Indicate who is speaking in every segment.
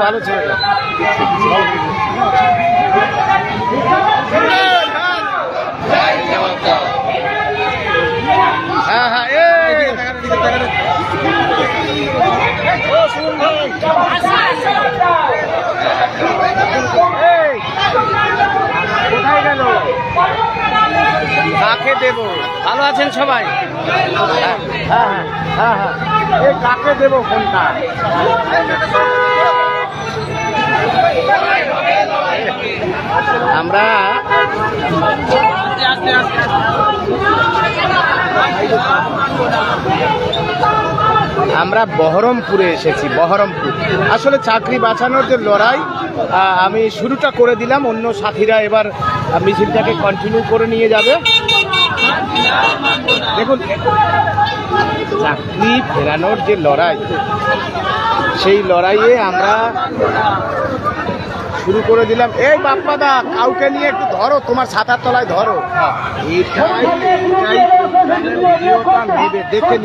Speaker 1: ভালো ছেলেটা হ্যাঁ হ্যাঁ কোথায় গেল কাকে দেবো ভালো আছেন সবাই হ্যাঁ হ্যাঁ হ্যাঁ হ্যাঁ। কাকে দেবো ফোনটা আমরা আমরা বহরমপুরে এসেছি, বহরমপুর। আসলে চাকরি বাঁচানোর যে লড়াই আমি শুরুটা করে দিলাম, অন্য সাথীরা এবার মিছিলটাকে কন্টিনিউ করে নিয়ে যাবে। দেখুন চাকরি ফেরানোর যে লড়াই, সেই লড়াইয়ে আমরা শুরু করে দিলাম। এই বাপ্পাদা, কাউকে নিয়ে একটু ধরো, তোমার ছাতার তলায় ধরো। দেখে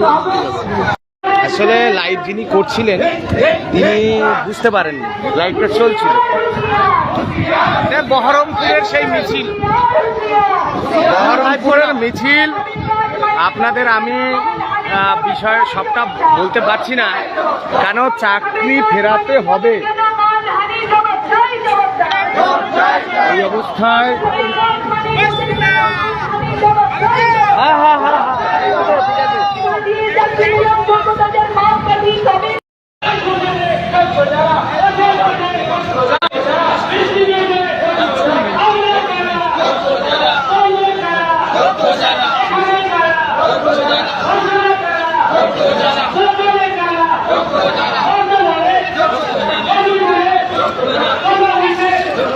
Speaker 1: আসলে লাইভ যিনি করছিলেন, তিনি বুঝতে পারেননি, লাইভটা চলছিল। বহরমপুরের সেই মিছিল। বহরমপুরের মিছিল, আপনাদের আমি বিষয়ে সবটা বলতে পারছি না। কেন চাকরি ফেরাতে হবে? এই অবস্থায় হ্যাঁ হ্যাঁ হ্যাঁ।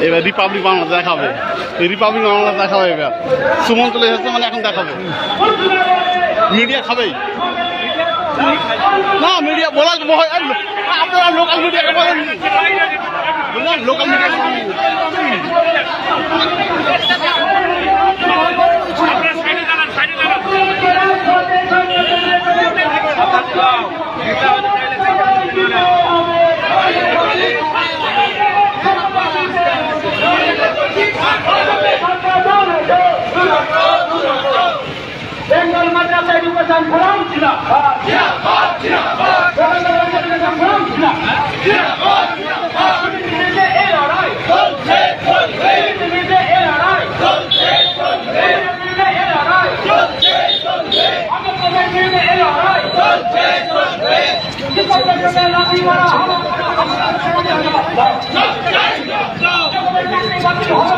Speaker 2: এবার রিপাবলিক বাংলা দেখাবে। রিপাবলিক বাংলা দেখাবে এবার। সুমন চলে এসেছে মানে এখন দেখাবে। মিডিয়া খাবেই। না মিডিয়া বলা আপনারা লোকাল মিডিয়াকে বলেন লোকাল মিডিয়া
Speaker 3: এডুকেশন ফোরাম জিন্দাবাদ জিন্দাবাদ জিন্দাবাদ বেঙ্গল মাদ্রাসা এডুকেশন ফোরাম জিন্দাবাদ জিন্দাবাদ জিন্দাবাদ পৃথিবীতে এই লড়াই চলছে চলছে পৃথিবীতে এই লড়াই চলছে চলছে পৃথিবীতে এই লড়াই চলছে চলছে আমাদের পৃথিবীতে এই লড়াই চলছে চলছে শিক্ষকদের জন্য লাঠি মারা হামলা করা হামলা করা চাকরি বাতিল হওয়া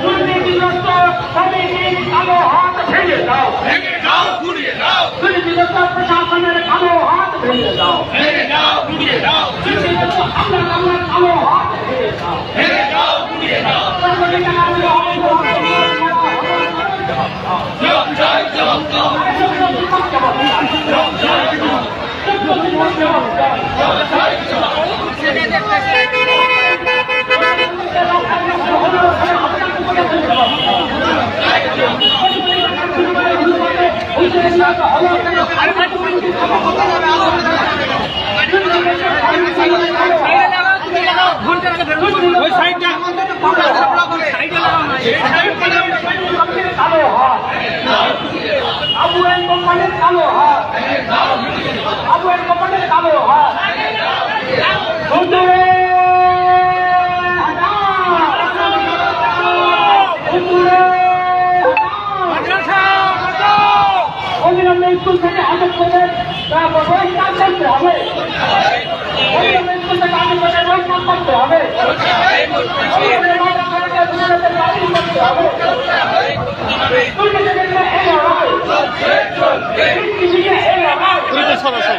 Speaker 3: দুর্নীতিগ্রস্ত সমিতির কালো হাত ভেঙে দাও ভেঙে দাও ঘুরিয়ে দাও দুর্নীতিগ্রস্ত প্রশাসনের কালো হাত ভেঙে দাও ভেঙে দাও ঘুরিয়ে দাও দুর্নীতিগ্রস্ত হামলা কামলার কালো হাত ভেঙে দাও ভেঙে দাও ঘুরিয়ে দাও কোটি টাকা মূল্য জবাব চাই জবাব দাও জবাব চাই কালো হাত আবু এন কোম্পানির কালো হাত। আবু এন কোম্পানির কালো হাত। হুজুরে স্কুল থেকে আটক করে বহিষ্কার করতে হবে স্কুল থেকে আটক করে বহিষ্কার করতে হবে করতে হবে দুর্নীতির বিরুদ্ধে এই লড়াই দুর্নীতির বিরুদ্ধে এই লড়াই
Speaker 2: সরাসরি।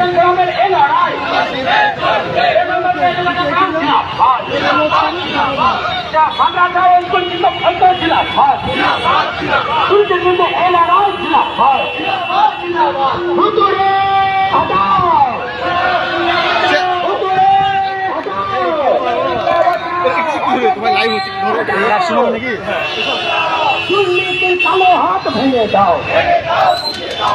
Speaker 2: সংগ্রামের এ
Speaker 3: লড়াই সংগ্রাম অন্তর্চিত অন্তর্ছিল কিন্তু এ লড়াই ছিল হুতুরে হটাও
Speaker 2: তোমার লাইভ হচ্ছে নাকি
Speaker 3: কালো হাত ভেঙে দাও?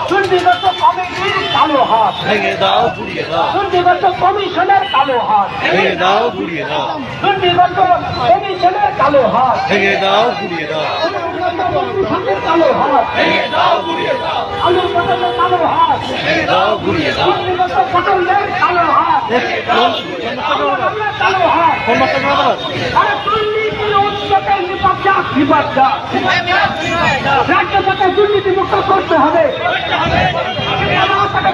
Speaker 3: দুর্নীতিগত কমিটির কালো হাত
Speaker 2: ভেঙে দাও পুড়িয়ে দাও
Speaker 3: দুর্নীতিগত কমিশনের কালো হাত
Speaker 2: ভেঙে দাও পুড়িয়ে দাও
Speaker 3: দুর্নীতিগত কমিশনের কালো হাত
Speaker 2: ভেঙে দাও পুড়িয়ে দাও
Speaker 3: কালো হাত আলুর পটলের কালো হাত
Speaker 2: ভেঙে দাও পুড়িয়ে দাও
Speaker 3: দুর্নীতিগত পটলের কালো হাত কালো হাত
Speaker 2: ফোন মাস্টার করে
Speaker 3: আরে নিপাত বিপদ রাজ্য সরকার দুর্নীতি মুক্ত করতে হবে।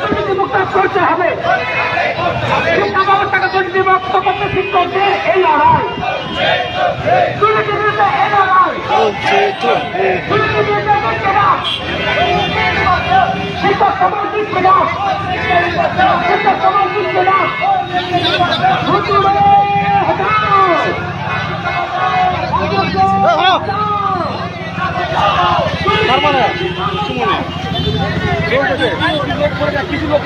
Speaker 3: দুর্নীতি মুক্ত করতে হবে। ব্যবস্থাকে দুর্নীতি মুক্ত করতে শিক্ষকদের এই লড়াই। দুর্নীতির বিরুদ্ধে এই লড়াই।
Speaker 2: চলছে
Speaker 3: বিরুদ্ধে শিক্ষক সমাজ দিচ্ছে না। শিক্ষক সমাজ দিচ্ছে না।
Speaker 4: মারা কিছু
Speaker 5: লোক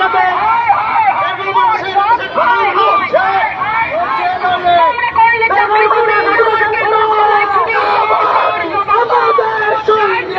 Speaker 4: যাবে। সৈন্য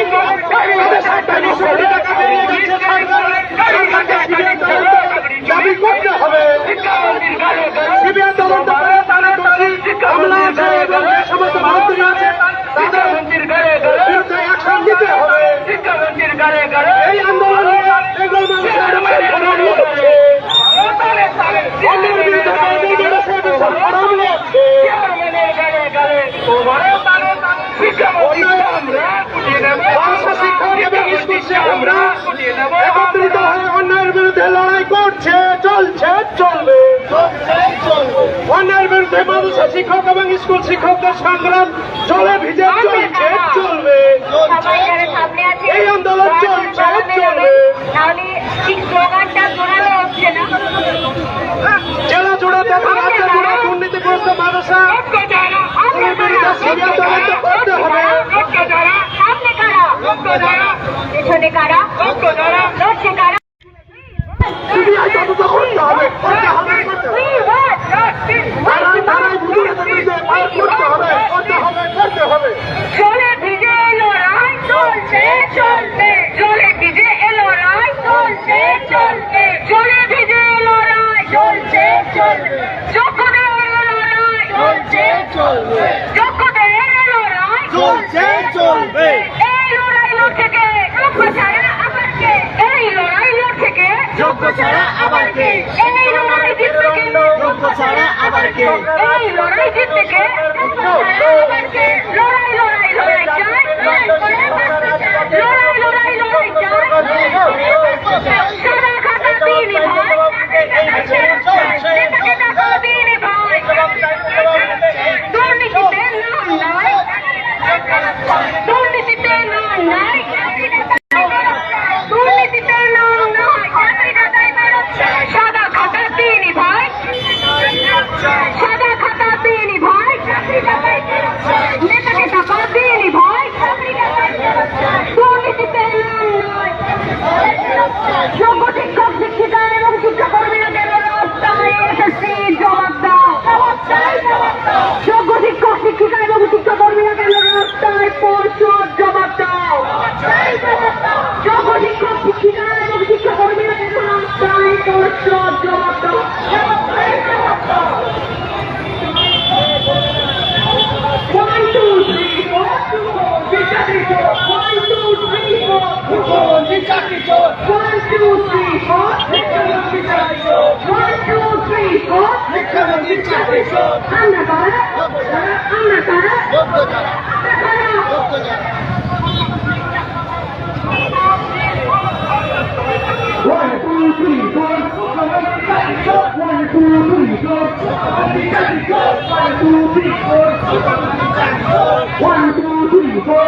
Speaker 4: দাবি সংগ্রাম চলে এই
Speaker 3: লড়াই জিতবে কেন ছাড়া আবার কে এই লড়াই
Speaker 4: আমরা কারা আমরা কারা
Speaker 3: One, two, three, four. One, two, three, four. One, two, three, four. One, two, three, four.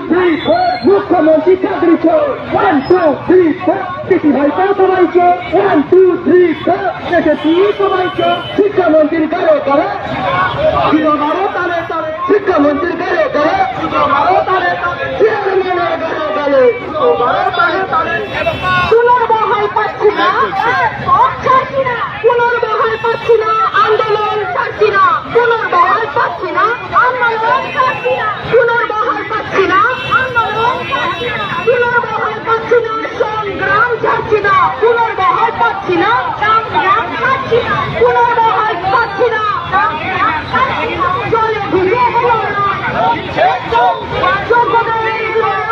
Speaker 3: যেমন শিক্ষা দৃশ্য ওয়ান টু থ্রি কৃষি ভাই সবাইছ ওয়ান টু থ্রি দেখেছি সবাইছ শিক্ষামন্ত্রীর কারও করে। মারো তারে তারে শিক্ষামন্ত্রীর
Speaker 4: পুনর্বহাল পাচ্ছি না। পুনর্বহাল পাচ্ছি না। পুনর্বহাল পাচ্ছি না। আন্দোলন ছাড়ছি না। পাচ্ছি না না পুনর্বহাল পাচ্ছি না চলে ভিজে হলো না যোগ্যদের
Speaker 2: লাইভ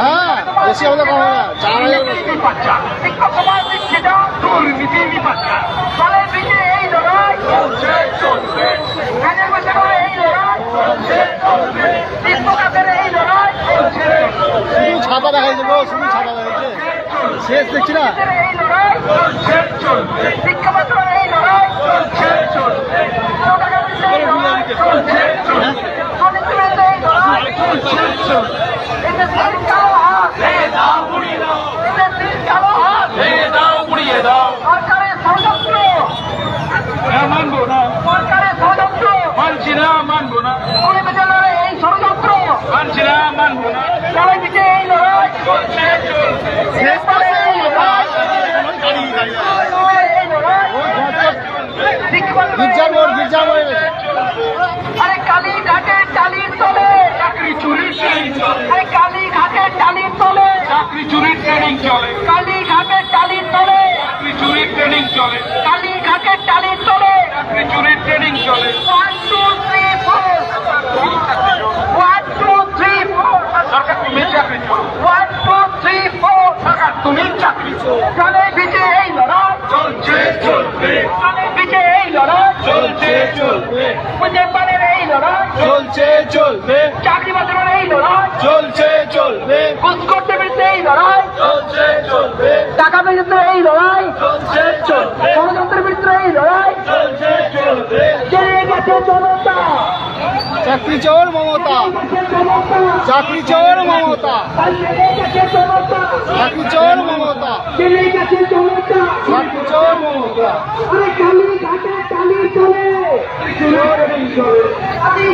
Speaker 1: হ্যাঁ বেশি আমাদের কম হবে না চার হাজার শুধু ছাতা দেখাইছে গো শুধু ছাতা দেখাইছে শেষ দেখছি না।
Speaker 6: চলছে চলবে শিক্ষা বছরের এই লড়াই চলছে চলবে চলছে চলবে শ্রমিকদের এই লড়াই চলছে চলবে এটা দিন কালো হাত এটা দিন কালো হাত সরকারের ষড়যন্ত্র
Speaker 3: মানবো না
Speaker 6: সরকারের ষড়যন্ত্র
Speaker 3: মানছি না মানবো না
Speaker 6: পুরী বিদ্যালয়ের এই ষড়যন্ত্র
Speaker 3: মানছি না মানবো না
Speaker 6: চালাই দিকে এই লড়াই শেষ পালে এই লড়াই এই লড়াই শিক্ষা
Speaker 1: গির্জা মোড় গির্জা মোড়
Speaker 6: আরে কালী ঘাটের টালির তলে।
Speaker 3: চাকরি চুরির ট্রেনিং চলে।
Speaker 6: আরে কালী ঘাটের টালির তলে।
Speaker 3: চাকরি চুরির ট্রেনিং চলে।
Speaker 6: কালী ঘাটের টালির তলে।
Speaker 3: চাকরি চুরির ট্রেনিং চলে।
Speaker 6: কালী ঘাটের টালির তলে।
Speaker 3: চাকরি চুরির ট্রেনিং চলে।
Speaker 6: One two three four one two three four
Speaker 3: সরকার তুমি চাকরি চোর
Speaker 6: ওয়ান টু থ্রি ফোর
Speaker 3: সরকার তুমি চাকরি চোর
Speaker 6: চলে বিজে এই লড়াই
Speaker 3: চলছে চলবে
Speaker 6: চলে বিজে এই লড়াই
Speaker 3: চলছে চলবে
Speaker 6: মুজব্বারের এই লড়াই
Speaker 1: চলছে চলবে
Speaker 6: চাকরি বাজারের এই লড়াই
Speaker 1: চলছে চলবে
Speaker 6: ঘুষখোরদের বিরুদ্ধে এই লড়াই
Speaker 1: চলছে চলবে
Speaker 6: টাকা বিরুদ্ধে এই লড়াই। গণতন্ত্রের বিরুদ্ধে এই লড়াই। জেনে গেছে জনতা।
Speaker 1: চাকরি চোর মমতা। চাকরি চোর মমতা। চাকরি চোর মমতা। চাকরি চোর মমতা।
Speaker 6: কালী ঘাটে টালি চলে। কালী